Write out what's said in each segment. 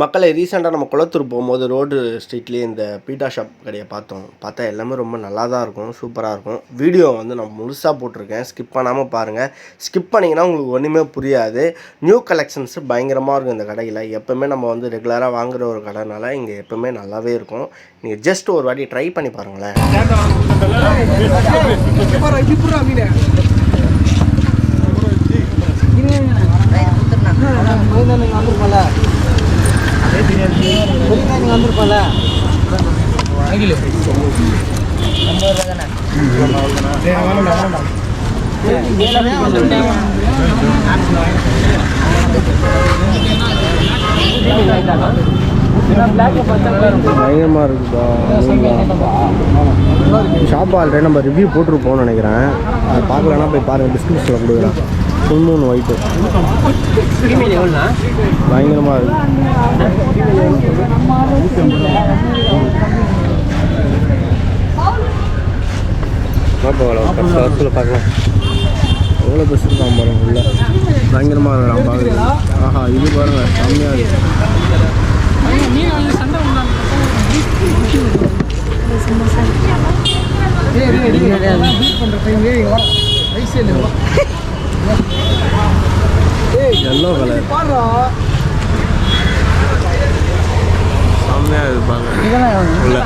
மக்களை ரீசெண்டாக நம்ம குளத்தூர் போகும்போது ரோடு ஸ்ட்ரீட்லேயே இந்த பீட்டா ஷாப் கடையை பார்த்தோம். பார்த்தா எல்லாமே ரொம்ப நல்லா தான் இருக்கும் சூப்பராக இருக்கும். வீடியோ வந்து நான் முழுசாக போட்டிருக்கேன். ஸ்கிப் பண்ணாமல் பாருங்கள் ஸ்கிப் பண்ணிங்கன்னா உங்களுக்கு ஒன்றுமே புரியாது. நியூ கலெக்ஷன்ஸ் பயங்கரமாக இருக்கும் இந்த கடையில். எப்போவுமே நம்ம வந்து ரெகுலராக வாங்குற ஒரு கடைனால இங்கே எப்போவுமே நல்லாவே இருக்கும். நீங்கள் ஜஸ்ட் ஒரு வாட்டி ட்ரை பண்ணி பாருங்களேன். பயங்கரமாக இருக்குப்பா ஷாப் ஆல்ரெடி நம்ம ரிவ்யூ போட்டிருப்போம்னு நினைக்கிறேன். அதை பார்க்கலன்னா போய் பாருங்கள் டிஸ்கிரிப்ஷனில் கொடுக்குறேன். ஃபுல் மூணு ஒயிட்டு பயங்கரமாக பார்ப்போம் இருக்கு பார்க்கலாம் பார்க்கலாம். எவ்வளோ பஸ் இருக்கான் பாருங்க உள்ள. பயங்கரமாக இருக்கிறான் பார்க்குறது ஆஹா இது பாருங்க செம்மையாக இருக்கு. எல்லோ கலர் செம்மையாக இருப்பாங்க உள்ள.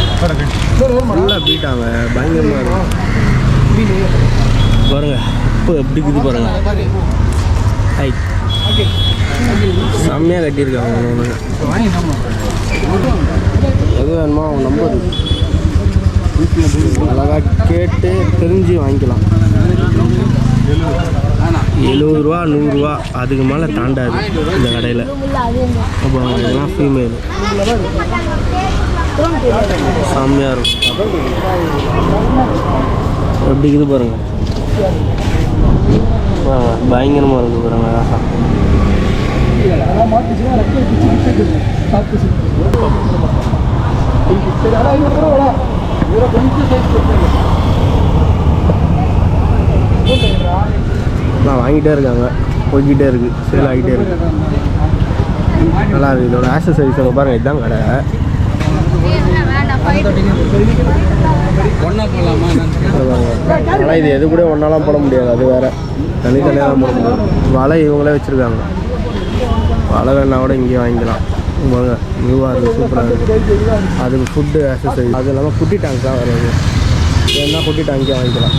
நல்லா பீட்டாங்க பயங்கரமாக இருக்கு பாருங்க இப்போ எப்படி இருக்குது பாருங்க. ஹை செம்மையாக கட்டியிருக்காங்க எது வேணுமோ அவங்க நம்பர் அழகாக கேட்டு தெரிஞ்சு வாங்கிக்கலாம். எழுபது ரூபா நூறுரூவா அதுக்கு மேலே தாண்டாது இந்த கடையில். அப்போ இதெல்லாம் ஃபீமேல் செம்மையாக இருக்கும். எப்படி இருக்குது பாருங்க. பயங்கரமாக இருக்குது பாருங்க. அழகா நான் வாங்கிட்டே இருக்காங்க. போய்கிட்டே இருக்குது சேல் ஆகிட்டே இருக்கு. நல்லா இருக்குது இதோட ஆக்சசரிஸ் நம்ம பாருங்கள் இதுதான் கடை. ஆனால் இது எது கூட ஒன்றாலாம் போட முடியாது. அது வேற. தனித்தனியாக தான் போட முடியும் வலை இவங்களே வச்சுருக்காங்க. வலை வேணா கூட இங்கேயே வாங்கிக்கலாம். வாங்க நியூவாக இருக்குது சூப்பராக இருக்குது அதுக்கு ஃபுட்டு ஆக்சசரிஸ் அது இல்லாமல் குட்டி டேங்க் தான் வருது வேணா குட்டி டேங்கே வாங்கிக்கலாம்.